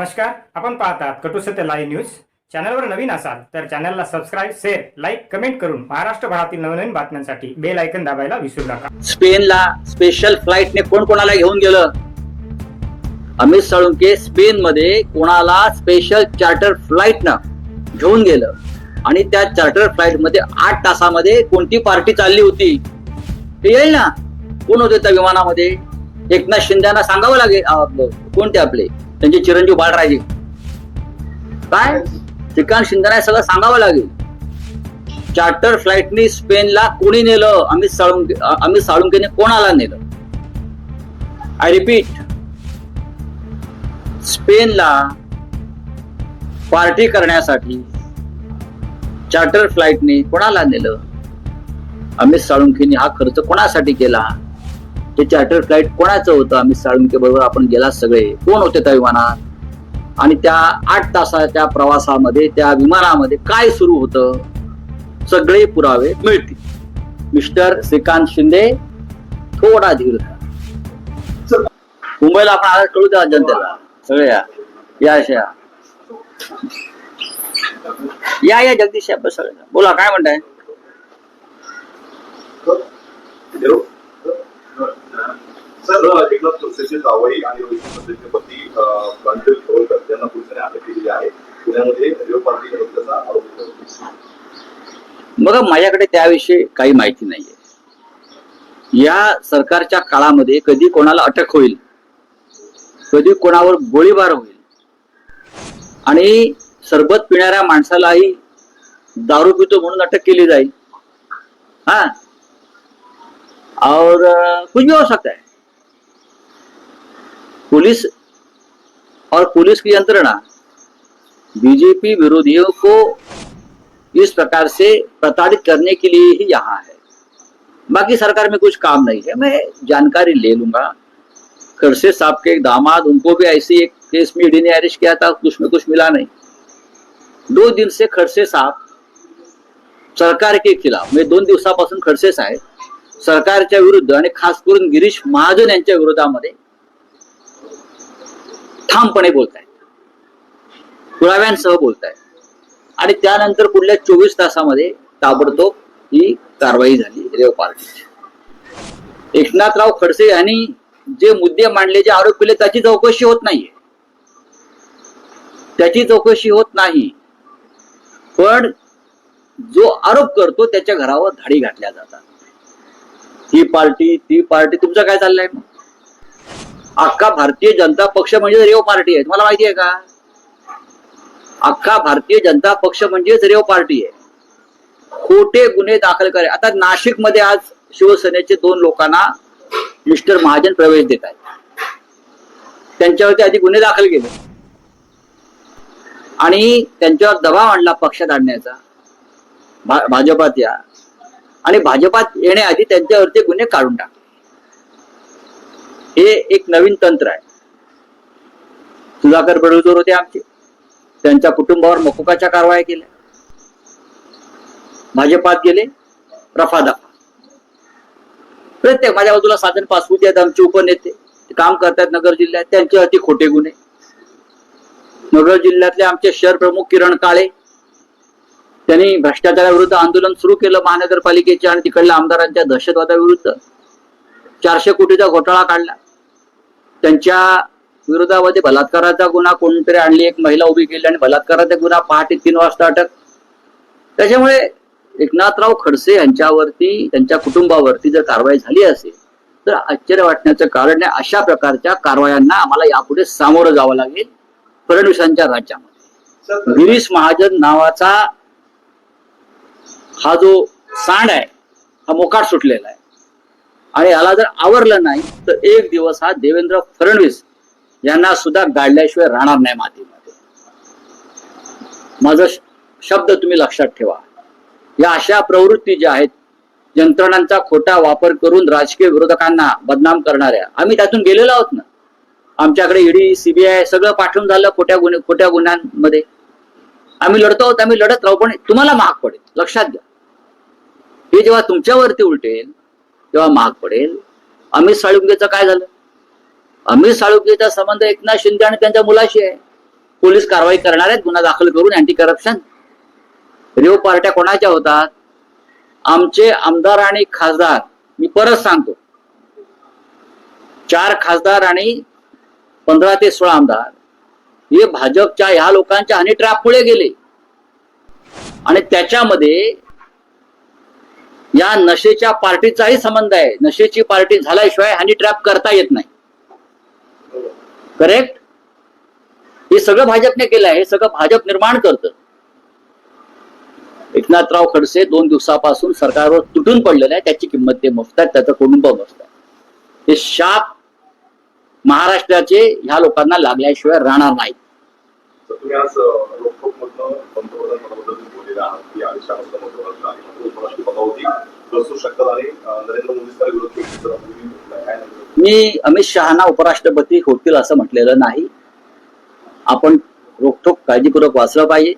नमस्कार आपण पाहतात कटू सत्य लाईव्ह न्यूज चॅनलवर नवीन असाल तर चॅनलला सबस्क्राईब शेअर लाईक कमेंट करून महाराष्ट्रभरातील नवनवीन बातम्यांसाठी बेल ऐकन दाबायला विसरू नका. स्पेनला स्पेशल फ्लाईटने कोण कोणाला घेऊन गेलं? अमित साळुंके स्पेन मध्ये कोणाला स्पेशल चार्टर फ्लाईटनं घेऊन गेलं? आणि त्या चार्टर फ्लाईटमध्ये आठ तासामध्ये कोणती पार्टी चालली होती? ते येईल ना? कोण होते त्या विमानामध्ये? एकनाथ शिंदेना सांगावं लागेल कोणते आपले? त्यांचे चिरंजीव बाळराजे काय? श्रीकांत शिंदेना सगळं सांगावं लागेल. चार्टर फ्लाईटनी स्पेनला कोणी नेलं? अमित साळुंके अमित साळुंकेने कोणाला नेलं? आय रिपीट स्पेनला पार्टी करण्यासाठी चार्टर फ्लाईटने कोणाला नेलं? अमित साळुंकेने हा खर्च कोणासाठी केला? ते चार्टर फ्लाईट कोणाचं होतं? आम्ही साळुंके बरोबर आपण गेला सगळे. कोण होते त्या विमानात? आणि त्या आठ तासाच्या प्रवासामध्ये त्या विमानामध्ये काय सुरू होतं? सगळे पुरावे मिळतील. मिस्टर श्रीकांत शिंदे थोडा धीर मुंबईला आपण आज कळू द्या जनतेला. सगळे या. या अशा या. या जगदीश बोला काय म्हणताय? सर एकनाथ खडसेचे जावई आणि रोहित पती प्रांजल खवळकर यांना पोलिसांनी अटक केलेली आहे. पुण्यामध्ये रेव पार्टी असल्याचा आरोप बघा माझ्याकडे त्याविषयी काही माहिती नाहीये. या सरकारच्या काळामध्ये कधी कोणाला अटक होईल कधी कोणावर गोळीबार होईल आणि सरबत पिणाऱ्या माणसालाही दारू पितो म्हणून अटक केली जाईल. हा? और कुछ भी हो सकता है। पुलिस और पुलिस की यंत्रणा बीजेपी विरोधियों को इस प्रकार से प्रताड़ित करने के लिए ही यहाँ है। बाकी सरकार में कुछ काम नहीं है। मैं जानकारी ले लूँगा। खड़से साहब के एक दामाद, उनको भी ऐसी एक केस में ईडी ने अरेस्ट किया था, उसमें कुछ मिला नहीं। दो दिन से खडसे साहब सरकार के खिलाफ, मैं दोन दिवसापासून खडसे साहेब सरकारच्या विरुद्ध आणि खास करून गिरीश महाजन यांच्या विरोधामध्ये ठामपणे बोलतायत. पुराव्यांसह बोलतायत. आणि त्यानंतर पुढल्या चोवीस तासामध्ये ताबडतोब ही कारवाई झाली रेव पार्टीची. एकनाथराव खडसे यांनी जे मुद्दे मांडले जे आरोप केले त्याची चौकशी होत नाहीये. त्याची चौकशी होत नाही. पण जो आरोप करतो त्याच्या घरावर धाडी घातल्या जातात. ही पार्टी ती पार्टी तुमचं काय चाललंय? अख्खा भारतीय जनता पक्ष म्हणजे रेव पार्टी आहे. तुम्हाला माहिती आहे का? अख्खा भारतीय जनता पक्ष म्हणजेच रेव पार्टी आहे. खोटे गुन्हे दाखल करे. आता नाशिकमध्ये आज शिवसेनेचे दोन लोकांना मिस्टर महाजन प्रवेश देत आहेत. त्यांच्यावरती आधी गुन्हे दाखल केले. आणि त्यांच्यावर दबाव आणला पक्षात आणण्याचा. भा- भाजपात या. आणि भाजपात येण्याआधी त्यांच्यावरचे गुन्हे काढून टाक. हे एक नवीन तंत्र आहे. सुधाकर बडोजोर होते आमचे. त्यांच्या कुटुंबावर मकोकाच्या कारवाया केल्या. भाजपात गेले रफादफा प्रत्येक माझ्या बाजूला साधन पासपुते आहेत आमचे उपनेते. काम करतात नगर जिल्ह्यात त्यांच्यावरती खोटे गुन्हे. नगर जिल्ह्यातले आमचे शहर प्रमुख किरण काळे त्यांनी भ्रष्टाचाराविरुद्ध आंदोलन सुरू केलं महानगरपालिकेच्या आणि तिकडल्या आमदारांच्या दहशतवादाविरुद्ध. चारशे कोटीचा घोटाळा काढला. त्यांच्या विरोधामध्ये बलात्काराचा गुन्हा कोणतरी आणली एक महिला उभी केली आणि बलात्काराचा गुन्हा पहाटे तीन वाजता अटक. त्याच्यामुळे एकनाथराव खडसे यांच्यावरती त्यांच्या कुटुंबावरती जर कारवाई झाली असेल तर आश्चर्य वाटण्याचं कारण आहे अशा प्रकारच्या कारवायांना आम्हाला यापुढे सामोरं जावं लागेल फडणवीसांच्या राज्यामध्ये. गिरीश महाजन नावाचा हा जो सांड आहे हा मोकाट सुटलेला आहे. आणि याला जर आवरलं नाही तर एक दिवस हा देवेंद्र फडणवीस यांना सुद्धा गाडल्याशिवाय राहणार नाही मातीमध्ये. माझा शब्द तुम्ही लक्षात ठेवा. या अशा प्रवृत्ती ज्या आहेत यंत्रणांचा खोटा वापर करून राजकीय विरोधकांना बदनाम करणाऱ्या आम्ही त्यातून गेलेलो आहोत ना. आमच्याकडे ईडी सीबीआय सगळं पाठवून झालं खोट्या गुन्हे खोट्या गुन्ह्यांमध्ये. आम्ही लढतो आहोत आम्ही लढत राहू पण तुम्हाला महाग पडेल. लक्षात घ्या. हे जेव्हा तुमच्यावरती उलटेल तेव्हा महाग पडेल. अमित साळुंकेचं काय झालं? अमित साळुंकेचा संबंध एकनाथ शिंदे आणि त्यांच्या मुलाशी आहे. पोलीस कारवाई करणार आहेत गुन्हा दाखल करून अँटी करप्शन रेव पार्ट्या कोणाच्या होतात? आमचे आमदार आणि खासदार मी परत सांगतो. चार खासदार आणि पंधरा ते सोळा आमदार. हे भाजपच्या ह्या लोकांच्या हनी ट्रॅपमुळे गेले. आणि त्याच्यामध्ये या नशेच्या पार्टीचाही संबंध आहे. नशेची पार्टी झाल्याशिवाय हनी ट्रॅप करता येत नाही. करेक्ट हे सगळं भाजपने केलं आहे. हे सगळं भाजप निर्माण करतं. एकनाथराव खडसे दोन दिवसापासून सरकारवर तुटून पडलेलं आहे त्याची किंमत ते मोजतात त्याचं कुटुंब मोजतात हे शाप महाराष्ट्राचे ह्या लोकांना लागल्याशिवाय राहणार नाही अमित शहा बसू शकतात आणि नरेंद्र मोदी विरोध मी अमित शहाना उपराष्ट्रपती होतील असं म्हटलेलं नाही. आपण रोखोक काळजीपूर्वक वाचलं पाहिजे.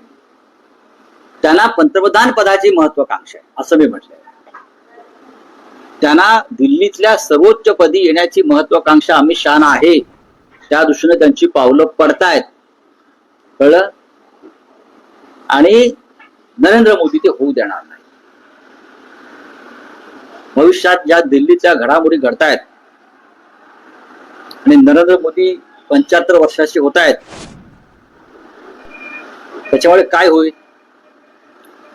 त्यांना पंतप्रधान पदाची महत्वाकांक्षा आहे असं मी म्हटलंय. त्यांना दिल्लीतल्या सर्वोच्च पदी येण्याची महत्वाकांक्षा अमित शहाना आहे त्या दृष्टीने त्यांची पावलं पडतायत. कळलं? आणि नरेंद्र मोदी ते होऊ देणार नाही. भविष्यात ज्या दिल्लीच्या घडामोडी घडतायत आणि नरेंद्र मोदी पंच्याहत्तर वर्षाचे होत आहेत त्याच्यामुळे काय होईल?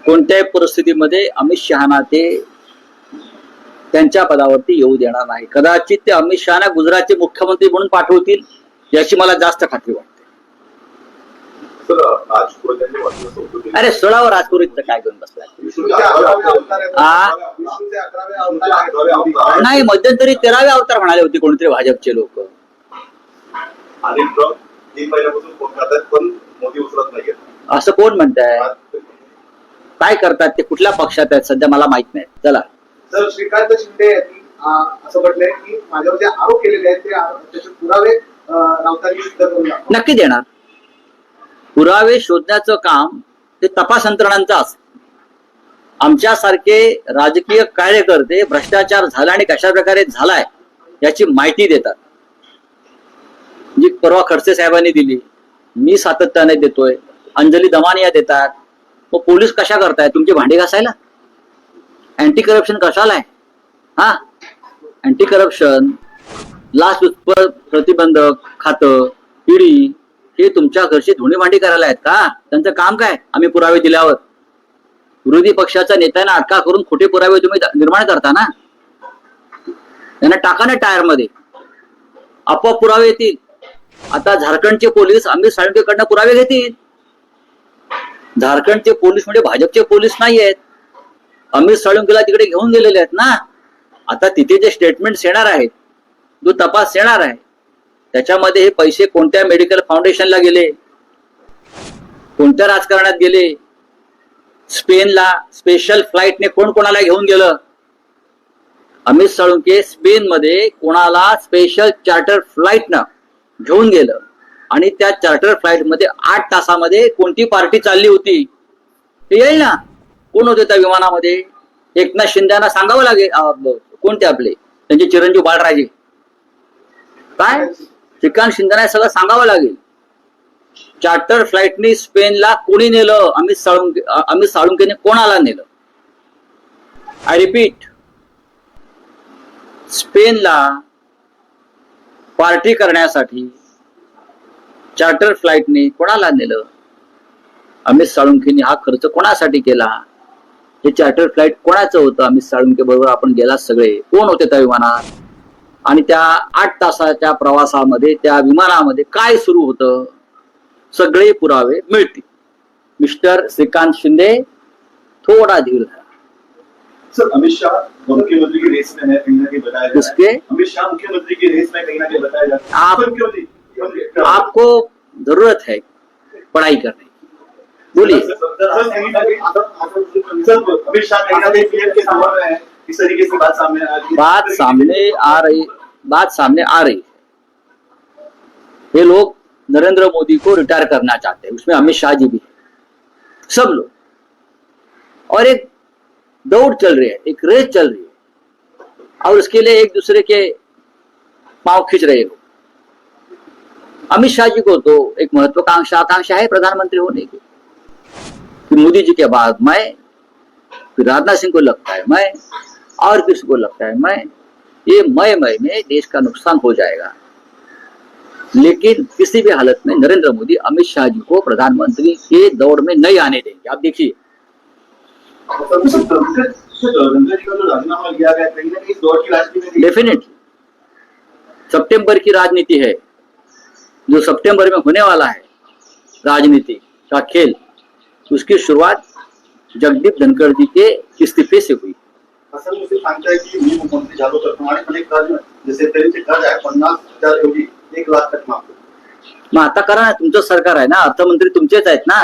कोणत्याही परिस्थितीमध्ये अमित शहाना ते त्यांच्या पदावरती येऊ देणार नाही. कदाचित ते अमित शहाना गुजरातचे मुख्यमंत्री म्हणून पाठवतील याची मला जास्त खात्री वाटते सर आज त्यांनी वाटलं संसदेत अरे सोळावर राजपुरीचं काय घेऊन अवतार नाही मध्यंतरी तेरावे अवतार म्हणाले होते कोणतरी भाजपचे लोक. असं कोण म्हणताय? काय करतात ते? कुठल्या पक्षात आहेत? सध्या मला माहीत नाही. चला. जर श्रीकांत शिंदे यांनी असं म्हटलंय की माझ्यावर जे आरोप केलेले आहेत ते पुरावे अं, राऊतांनी सिद्ध करून दाखवा. नक्की देणार. पुरावे शोधण्याचं काम ते तपास यंत्रणांचं असतं. आमच्यासारखे राजकीय कार्यकर्ते भ्रष्टाचार झाला आणि कशा प्रकारे झालाय याची माहिती देतात. जी परवा खडसे साहेबांनी दिली मी सातत्याने देतोय. अंजली दमानिया देतात. मग पोलीस कशा करताय? तुमची भांडी घासायला? अँटी करप्शन कशाला आहे हा? अँटी करप्शन लाच प्रतिबंधक खातं ईडी हे तुमच्या घरची धुणी भांडी करायला आहेत का? त्यांचं काम काय? आम्ही पुरावे दिल्यावर. विरोधी पक्षाच्या नेत्यांना अटका करून खोटे पुरावे तुम्ही निर्माण करता ना? त्यांना टाका ना टायरमध्ये आपोआप पुरावे येतील. आता झारखंडचे पोलीस अमित साळुंकेकडनं पुरावे घेतील. झारखंडचे पोलीस म्हणजे भाजपचे पोलीस नाही आहेत अमित साळुंकेला तिकडे घेऊन गेलेले आहेत ना? आता तिथे जे स्टेटमेंट्स येणार आहेत जो तपास येणार आहे त्याच्यामध्ये हे पैसे कोणत्या मेडिकल फाउंडेशनला गेले? कोणत्या राजकारणात गेले? स्पेनला स्पेशल फ्लाईटने कोण कोणाला घेऊन गेलं? अमित साळुंके स्पेन मध्ये कोणाला स्पेशल चार्टर फ्लाईटनं घेऊन गेलं. आणि त्या चार्टर फ्लाईटमध्ये आठ तासामध्ये कोणती पार्टी चालली होती? ते येईल ना? कोण होते त्या विमानामध्ये? एकनाथ शिंदेना सांगावं लागेल. कोणते आपले? त्यांचे चिरंजीव बाळराजे. काय? श्रीकांत शिंदेना सगळं सांगावं लागेल. चार्टर फ्लाईटनी स्पेनला कोणी नेलं? अमित साळुंके अमित साळुंकेने कोणाला नेलं? आय रिपीट स्पेनला पार्टी करण्यासाठी चार्टर फ्लाईटने कोणाला नेलं? अमित साळुंकेने हा खर्च कोणासाठी केला? हे चार्टर फ्लाईट कोणाचं होतं? अमित साळुंके बरोबर आपण गेला सगळे. कोण होते त्या विमानात? आणि त्या आठ तासाच्या प्रवासामध्ये त्या विमानामध्ये काय सुरू होतं? सगळे पुरावे मिळतील. मिस्टर श्रीकांत शिंदे थोडा धीर धरा. सर अमित शाह मुख्यमंत्री की रेस में है कहीं ना कहीं बताया जा रहा किसके? अमित शाह मुख्यमंत्री की रेस में कहीं ना कहीं बताया जा रहा आप- सर, क्यों नहीं? क्यों नहीं? आपको जरूरत है पढ़ाई करने की। बोलिए। सर, सर, कहीं ना कहीं- सर, अमित शाह कहीं ना कहीं पीएम के समर में इस तरीके से बात सामने आ रही है। बात सामने आ रही बात सामने आ रही है। ये लोग नरेंद्र मोदी को रिटायर करना चाहते हैं, उसमें अमित शाह जी भी सब लोग। और एक दौड़ चल रही है, एक रेस चल रही है। और उसके लिए एक दूसरे के पाँव खींच रहे हो। अमित शाह जी को तो एक महत्वाकांक्षा आकांक्षा है प्रधानमंत्री होने की। कि मोदी जी के बाद मैं, फिर राजनाथ सिंह को लगता है मैं, और किसी को लगता है मैं ये मय मय में देश का नुकसान हो जाएगा। लेकिन किसी भी हालत में नरेंद्र मोदी अमित शाह जी को प्रधानमंत्री के दौड़ में नहीं आने देंगे। आप देखिए। दौर डेफिनेटली सितंबर की राजनीति है। जो सितंबर में होने वाला है राजनीति का खेल, उसकी शुरुआत जगदीप धनखड़ जी के इस्तीफे से हुई। असं मुझे सांगताय की मी मुख्यमंत्री झालो तर प्रमाणितपणे कर्ज जसे तरीचे कर्ज आहे पन्नास हजार एवढी एक लाख तक माफ मग आता करा ना तुमचं सरकार आहे ना अर्थमंत्री तुमचेच आहेत ना.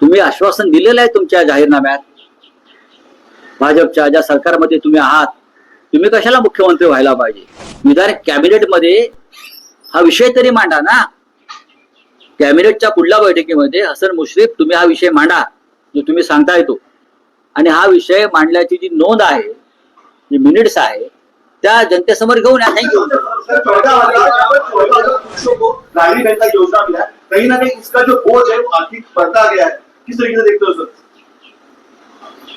तुम्ही आश्वासन दिलेलं आहे तुमच्या जाहीरनाम्यात. भाजपच्या ज्या सरकारमध्ये तुम्ही आहात तुम्ही कशाला मुख्यमंत्री व्हायला पाहिजे? निदान कॅबिनेटमध्ये हा विषय तरी मांडा ना. कॅबिनेटच्या पुढल्या बैठकीमध्ये हसन मुश्रीफ तुम्ही हा विषय मांडा जो तुम्ही सांगता येतो आणि हा विषय मांडल्याची जी नोंद आहे जी मिनिट्स आहे त्या जनतेसमोर घेऊन या.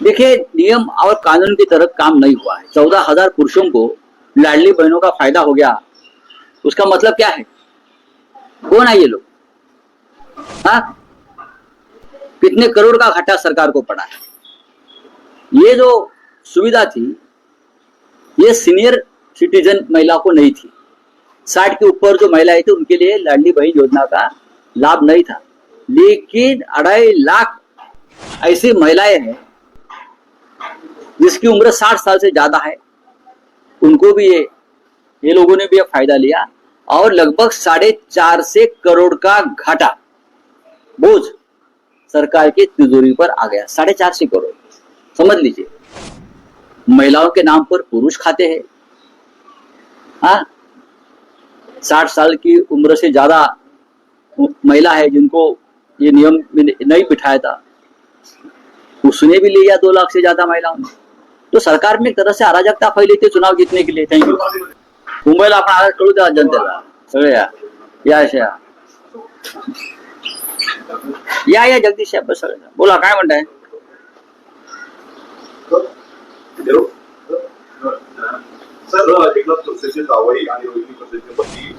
देखिए नियम और कानून की तरह काम नहीं हुआ है. चौदह हजार पुरुषों को लाडली बहनों का फायदा हो गया. उसका मतलब क्या है? कौन है ये लोग? हाँ? कितने करोड़ का घाटा सरकार को पड़ा है? ये जो सुविधा थी, ये सीनियर सिटीजन महिला को नहीं थी। साठ के ऊपर जो महिलाएँ थी, उनके लिए लाडली बहन योजना का लाभ नहीं था। लेकिन अढ़ाई लाख ऐसी महिलाएँ हैं, जिसकी उम्र साठ साल से ज़्यादा है, उनको भी ये ये लोगों ने भी ये फ़ायदा लिया और लगभग साढ़े चार से करोड़ का घाटा बोझ सरकार की तिजोरी पर आ गया, साढ़े चार से करोड़। समझ लीजिए। महिलाओं के नाम पर पुरुष खाते हैं। हाँ? साठ साल की उम्र से ज़्यादा महिला है जिनको ये नियम नहीं बिठाया था। उसने भी लिया दो लाख से ज़्यादा महिलाओं ने। तो सरकार में एक तरह से अराजकता फैली थी चुनाव जीतने के लिए। थँक्यू मुंबईला आपण आवाज़ कळू द्या जनतेला या? या या. या या, जगदीश साहेब, बस सगळे बोला, काय म्हणताय? देऊ? सर एकनाथ खडसेचे जावई आणि रोहिणी खडसेचे पती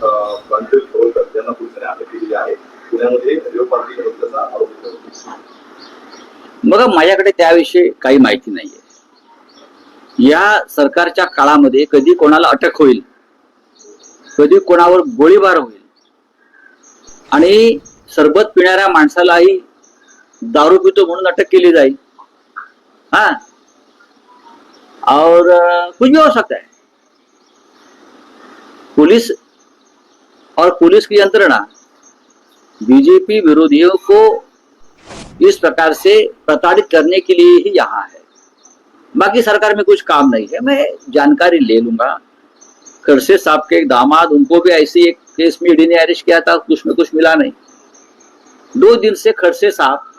प्रांजल खवळकर यांना पोलिसांनी अटक केलेली आहे. पुण्यामध्ये रेव पार्टी असल्याचा आरोप बघा माझ्याकडे त्याविषयी काही माहिती नाहीये. या सरकारच्या काळामध्ये कधी कोणाला अटक होईल कधी कोणावर गोळीबार होईल आणि सरबत पिणाऱ्या माणसालाही दारू पितो म्हणून अटक केली जाईल. हा? और कुछ भी हो सकता है। पुलिस और पुलिस की यंत्रणा बीजेपी विरोधियों को इस प्रकार से प्रताड़ित करने के लिए ही यहाँ है। बाकी सरकार में कुछ काम नहीं है। मैं जानकारी ले लूँगा। खड़से साहब के एक दामाद, उनको भी ऐसी एक केस में ईडी ने अरेस्ट किया था, कुछ में कुछ मिला नहीं। दो दिन से खडसे साहब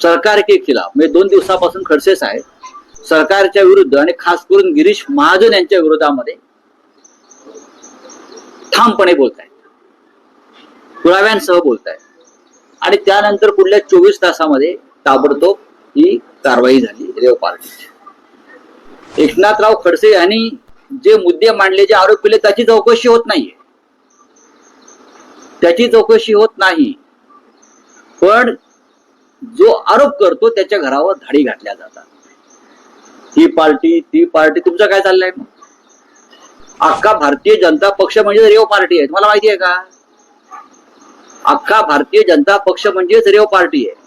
सरकार के खिलाफ म्हणजे दोन दिवसापासून खडसे साहेब सरकारच्या विरुद्ध आणि खास करून गिरीश महाजन यांच्या विरोधामध्ये ठामपणे बोलतायत. पुराव्यांसह बोलतायत. आणि त्यानंतर पुढल्या चोवीस तासामध्ये ताबडतोब ही कारवाई झाली रेव पार्टीची. एकनाथराव खडसे यांनी जे मुद्दे मांडले जे आरोप केले त्याची चौकशी होत नाहीये. त्याची चौकशी होत नाही. पण जो आरोप करतो त्याच्या घरावर धाडी घातल्या जातात. ही पार्टी ती पार्टी तुमचं काय चाललंय? अख्खा भारतीय जनता पक्ष म्हणजे रेव पार्टी आहे. तुम्हाला माहिती आहे का? अख्खा भारतीय जनता पक्ष म्हणजेच रेव पार्टी आहे.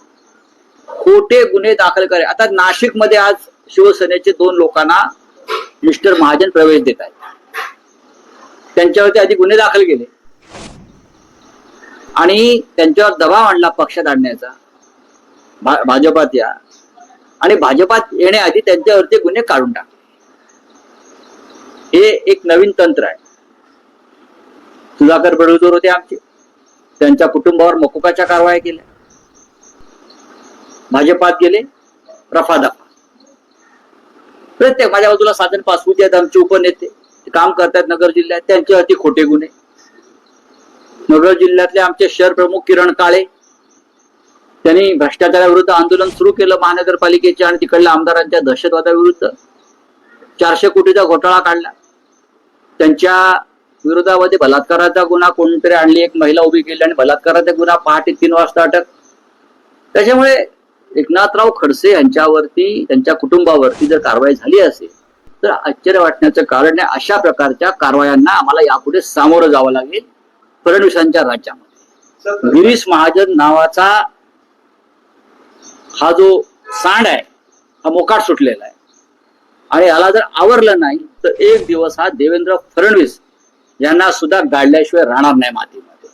खोटे गुन्हे दाखल करे. आता नाशिकमध्ये आज शिवसेनेचे दोन लोकांना मिस्टर महाजन प्रवेश देत आहेत. त्यांच्यावरती आधी गुन्हे दाखल केले. आणि त्यांच्यावर दबाव आणला पक्षात आणण्याचा भा- भाजपात या. आणि भाजपात येण्याआधी त्यांच्यावरचे गुन्हे काढून टाक. हे एक नवीन तंत्र आहे. सुधाकर बडोदर होते आमचे. त्यांच्या कुटुंबावर मकुकाच्या कारवाया केल्या. भाजपात गेले रफादफा प्रत्येक माझ्या बाजूला साधन पासपुते आहेत आमचे उपनेते. ते काम करतात नगर जिल्ह्यात त्यांच्यावरती खोटे गुन्हे. नगर जिल्ह्यातले आमचे शहर प्रमुख किरण काळे त्यांनी भ्रष्टाचाराविरुद्ध आंदोलन सुरू केलं महानगरपालिकेच्या आणि तिकडल्या आमदारांच्या दहशतवादाविरुद्ध चारशे कोटीचा घोटाळा काढला. त्यांच्या विरोधामध्ये बलात्काराचा गुन्हा कोणतरी आणली एक महिला उभी केली आणि बलात्काराचा गुन्हा पहाटे तीन वाजता अटक. त्याच्यामुळे एकनाथराव खडसे यांच्यावरती त्यांच्या कुटुंबावरती जर कारवाई झाली असेल तर आश्चर्य वाटण्याचं कारण आहे अशा प्रकारच्या कारवायांना आम्हाला यापुढे सामोरं जावं लागेल फडणवीसांच्या राज्यामध्ये. गिरीश महाजन नावाचा हा जो सांड आहे हा मोकाट सुटलेला आहे. आणि याला जर आवरलं नाही तर एक दिवस हा देवेंद्र फडणवीस यांना सुद्धा गाडल्याशिवाय राहणार नाही मातीमध्ये.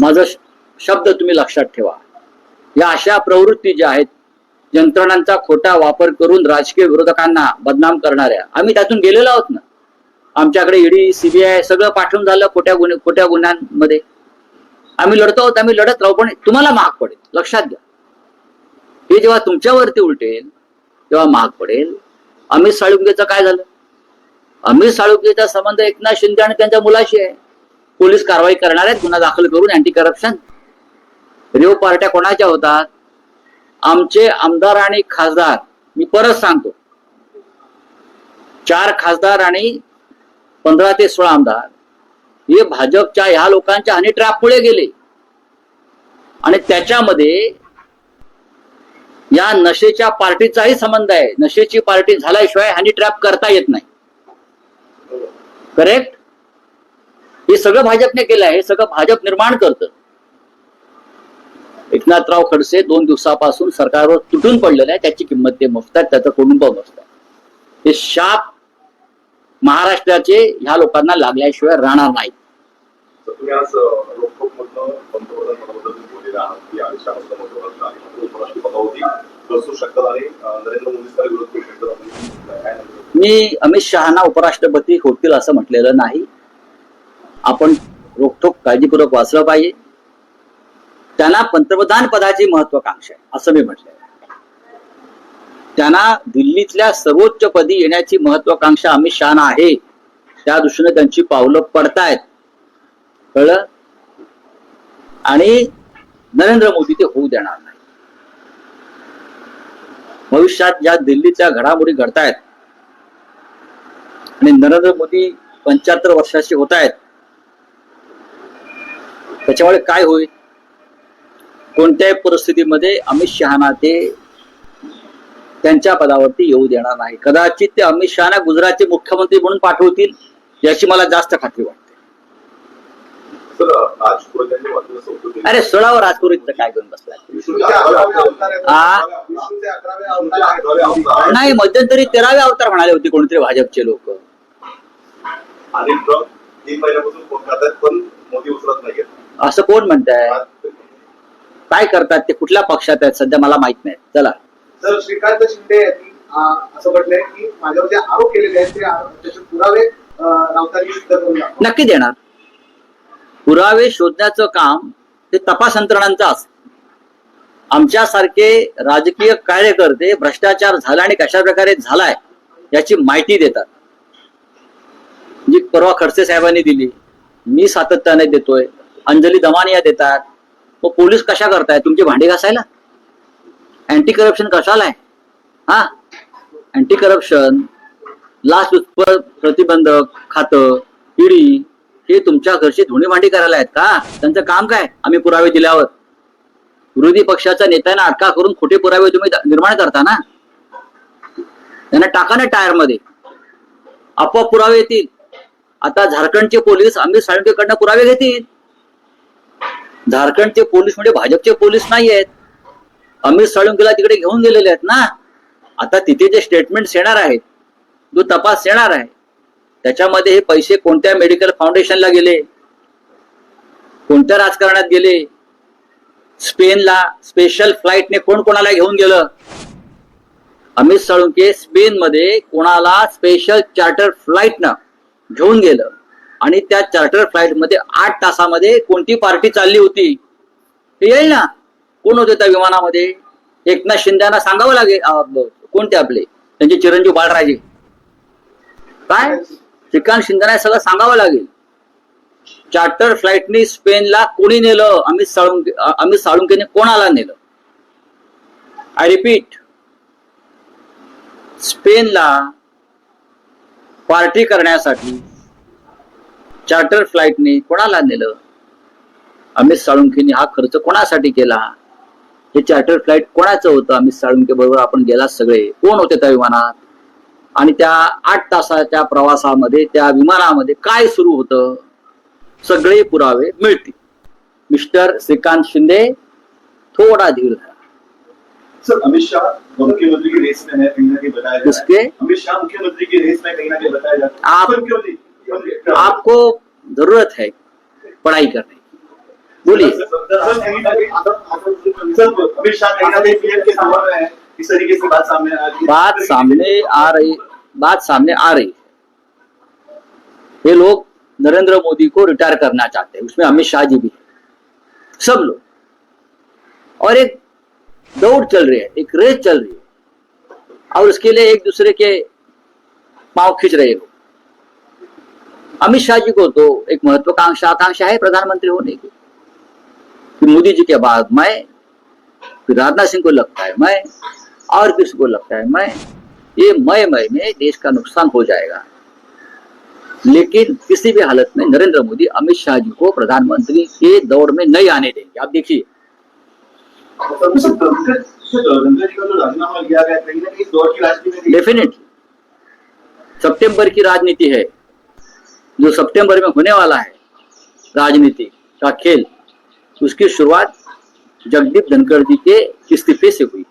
माझं श- शब्द तुम्ही लक्षात ठेवा. या अशा प्रवृत्ती ज्या आहेत यंत्रणांचा खोटा वापर करून राजकीय विरोधकांना बदनाम करणाऱ्या आम्ही त्यातून गेलेलो आहोत ना? आमच्याकडे ईडी सीबीआय सगळं पाठवून झालं खोट्या गुन्हे खोट्या गुन्ह्यांमध्ये. आम्ही लढतो आहोत आम्ही लढत राहू पण तुम्हाला महाग पडेल लक्षात घ्या. हे जेव्हा तुमच्यावरती उलटेल तेव्हा महाग पडेल. अमित साळुंकेचं काय झालं? अमित साळुंकेचा संबंध एकनाथ शिंदे आणि त्यांच्या मुलाशी आहे. पोलीस कारवाई करणार आहेत गुन्हा दाखल करून अँटी करप्शन रेव पार्ट्या कोणाच्या होतात? आमचे आमदार आणि खासदार मी परत सांगतो. चार खासदार आणि पंधरा ते सोळा आमदार. हे भाजपच्या ह्या लोकांच्या हनी ट्रॅपमुळे गेले. आणि त्याच्यामध्ये या नशेच्या पार्टीचाही संबंध आहे. नशेची पार्टी झाल्याशिवाय हनी ट्रॅप करता येत नाही. करेक्ट हे सगळं भाजपने केलं आहे हे सगळं भाजप निर्माण करतं. एकनाथराव खडसे दोन दिवसापासून सरकारवर तुटून पडलेलं आहे त्याची किंमत ते मोजतात त्याचं कुटुंब मोजतात हे शाप महाराष्ट्राचे ह्या लोकांना लागल्याशिवाय राहणार नाही. तर तुम्ही आज रोखोकमधनं आहे मात्र उपराष्ट्रपती पदावरती मी अमित शहाना उपराष्ट्रपती होतील असं म्हटलेलं नाही. आपण रोखोक काळजीपूर्वक वाचलं पाहिजे. त्यांना पंतप्रधान पदाची महत्वाकांक्षा आहे असं मी म्हटलंय. त्यांना दिल्लीतल्या सर्वोच्च पदी येण्याची महत्वाकांक्षा अमित शहाना आहे. त्या दृष्टीने त्यांची पावलं पडतायत. कळलं? आणि नरेंद्र मोदी ते होऊ देणार नाही. भविष्यात ज्या दिल्लीच्या घडामोडी घडतायत आणि नरेंद्र मोदी पंच्याहत्तर वर्षाचे होत आहेत त्याच्यामुळे काय होईल? कोणत्याही परिस्थितीमध्ये अमित शहाना ते त्यांच्या पदावरती येऊ देणार नाही. कदाचित ते अमित शहाना गुजरातचे मुख्यमंत्री म्हणून पाठवतील याची मला जास्त खात्री वाटते. अकरावे तुमचे अवतार आहेत. अकरावे आमदार नाही मध्यंतरी तेरावे अवतार म्हणाले होते कोणतरी भाजपचे लोक. असं कोण म्हणताय? काय करतात ते? कुठल्या पक्षात आहेत? सध्या मला माहीत नाही. चला. सर श्रीकांत शिंदे यांनी असं म्हटलंय की माझ्यावर जे आरोप केलेले आहेत ते पुरावे करून नक्की देणार. पुरावे शोधण्याचं काम ते तपास यंत्रणांचं असत. आमच्यासारखे राजकीय कार्यकर्ते भ्रष्टाचार झाला आणि कशा प्रकारे झालाय याची माहिती देतात. जी परवा खडसे साहेबांनी दिली मी सातत्याने देतोय अंजली दमानिया देतात. मग पोलीस कशा करताय? तुमची भांडी घासायला? अँटी करप्शन कशाला आहे हा? अँटी करप्शन लाच प्रतिबंधक खातं ईडी हे तुमच्या घरची धुणी भांडी करायला आहेत का? त्यांचं काम काय? आम्ही पुरावे दिल्यावर. विरोधी पक्षाच्या नेत्यांना अटका करून खोटे पुरावे तुम्ही निर्माण करता ना? त्यांना टाका ना टायरमध्ये आपोआप पुरावे येतील. आता झारखंडचे पोलीस अमित साळुंकेकडनं पुरावे घेतील. झारखंडचे पोलीस म्हणजे भाजपचे पोलीस नाही आहेत. अमित साळुंकेला तिकडे घेऊन गेलेले आहेत ना? आता तिथे जे स्टेटमेंट येणार आहेत जो तपास येणार आहे त्याच्यामध्ये हे पैसे कोणत्या मेडिकल फाउंडेशनला गेले? कोणत्या राजकारणात गेले? स्पेनला स्पेशल फ्लाईटने कोण कोणाला घेऊन गेलं? अमित साळुंके स्पेन मध्ये कोणाला स्पेशल चार्टर फ्लाईटनं घेऊन गेलं. आणि त्या चार्टर फ्लाईटमध्ये आठ तासामध्ये कोणती पार्टी चालली होती? हे येईल ना? कोण होते त्या विमानामध्ये? एकनाथ शिंदेना सांगावं लागेल कोणते आपले? त्यांचे चिरंजीव बाळराजे. काय? श्रीकांत शिंदेना सगळं सांगावं लागेल. चार्टर फ्लाईटनी स्पेनला कोणी नेलं? अमित साळुंके अमित साळुंकेने कोणाला नेलं? आय रिपीट स्पेनला पार्टी करण्यासाठी चार्टर फ्लाईटने कोणाला नेलं? अमित साळुंखेने हा खर्च कोणासाठी केला? हे चार्टर फ्लाईट कोणाचं होतं? अमित साळुंके बरोबर आपण गेला सगळे. कोण होते त्या विमानात? आणि त्या आठ तासाच्या प्रवासामध्ये त्या विमानामध्ये काय सुरू होतं? सगळे पुरावे मिळतील. मिस्टर श्रीकांत शिंदे थोडा धीर सर अमित शाह मुख्यमंत्री की रेस में है कहीं ना कहीं बताया जा रहा किसके? अमित शाह मुख्यमंत्री की रेस में कहीं ना कहीं बताया जा रहा आप- आपको जरूरत है पढ़ाई करने की। बोलिए। सर, सर, कहीं ना कहीं- सर, अमित शाह कहीं ना कहीं पीएम के समर्थन में इस तरीके से बात सामने बात सामने आ रही बात सामने आ रही है। ये लोग नरेंद्र मोदी को रिटायर करना चाहते हैं, उसमें अमित शाह जी भी है। सब लोग। और एक दौड़ चल रही है, एक रेस चल रही है। और उसके लिए एक दूसरे के पाँव खींच रहे लोग अमित शाह जी को तो एक महत्वाकांक्षा आकांक्षा है प्रधानमंत्री होने की। कि मोदी जी के बाद मैं, फिर राजनाथ सिंह को लगता है मैं, और किसी को लगता है मैं ये मय मय में देश का नुकसान हो जाएगा। लेकिन किसी भी हालत में नरेंद्र मोदी, अमित शाह जी को प्रधानमंत्री के दौड़ में नहीं आने देंगे। आप देखिए। दौर डेफिनेटली सितंबर की राजनीति है। जो सितंबर में होने वाला है, राजनीति का खेल, उसकी शुरुआत जगदीप धनखड़ जी के इस्तीफे से हुई।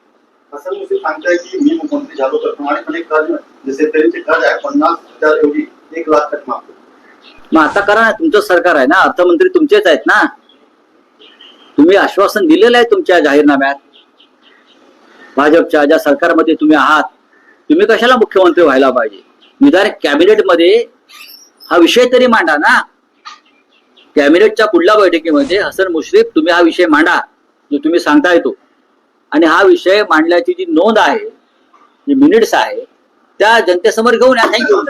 असं सांगताय की मी मुख्यमंत्री झालो तर कर्ज जे शेतकऱ्यांचे कर्ज आहे पन्नास हजार एवढी एक लाख तक मागतो मग आता करा ना तुमचं सरकार आहे ना अर्थमंत्री तुमचेच आहेत ना. तुम्ही आश्वासन दिलेलं आहे तुमच्या जाहीरनाम्यात. भाजपच्या ज्या सरकारमध्ये तुम्ही आहात तुम्ही कशाला मुख्यमंत्री व्हायला पाहिजे? निदान कॅबिनेटमध्ये हा विषय तरी मांडा ना. कॅबिनेटच्या पुढल्या बैठकीमध्ये हसन मुश्रीफ तुम्ही हा विषय मांडा जो तुम्ही सांगता येतो आणि हा विषय मांडल्याची जी नोंद आहे जी मिनिट्स आहे त्या जनतेसमोर घेऊन या. थँक्यू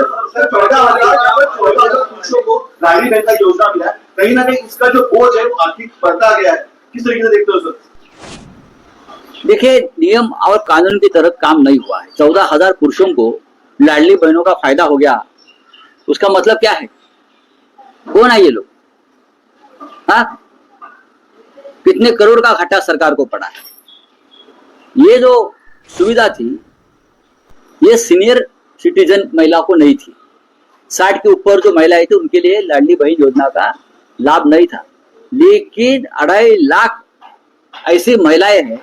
कहीं ना कहीं इसका जो बोझ है वो आर्थिक बढ़ता गया है किस तरीके से देखते हो सर. देखिए नियम और कानून की तरफ काम नहीं हुआ है. चौदह हजार पुरुषों को लाडली बहनों का फायदा हो गया. उसका मतलब क्या है? कौन है ये लोग? हाँ? कितने करोड़ का घाटा सरकार को पड़ा है? ये जो सुविधा थी, ये सीनियर सिटीजन महिला को नहीं थी। साठ के ऊपर जो महिलाएँ थी, उनके लिए लाडली बहन योजना का लाभ नहीं था। लेकिन अढ़ाई लाख ऐसी महिलाएँ हैं,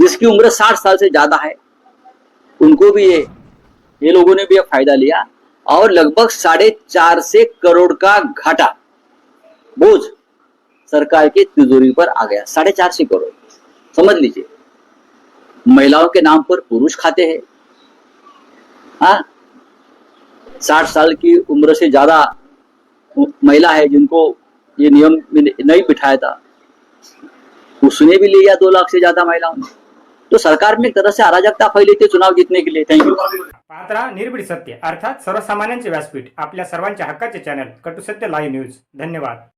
जिसकी उम्र साठ साल से ज़्यादा है, उनको भी ये ये लोगों ने भी ये फ़ायदा लिया और लगभग साढ़े चार से करोड़ का घाटा बोझ सरकार की तिजोरी पर आ गया। साढ़े चार से करोड़। समझ लीजिए। महिलाओं के नाम पर पुरुष खाते हैं। हाँ? साठ साल की उम्र से ज्यादा महिला है जिनको ये नियम नहीं बिठाया था। उसने भी लिया दो लाख से ज्यादा महिलाओं ने। तो सरकार में एक तरह से अराजकता फैली थी चुनाव जीतने के लिए। थैंक यू पात्रा निर्भीड सत्य अर्थात सर्वसामान्यांचे व्यासपीठ आपल्या सर्वांच्या हक्काचे चॅनल कटुसत्य लाईव्ह न्यूज धन्यवाद.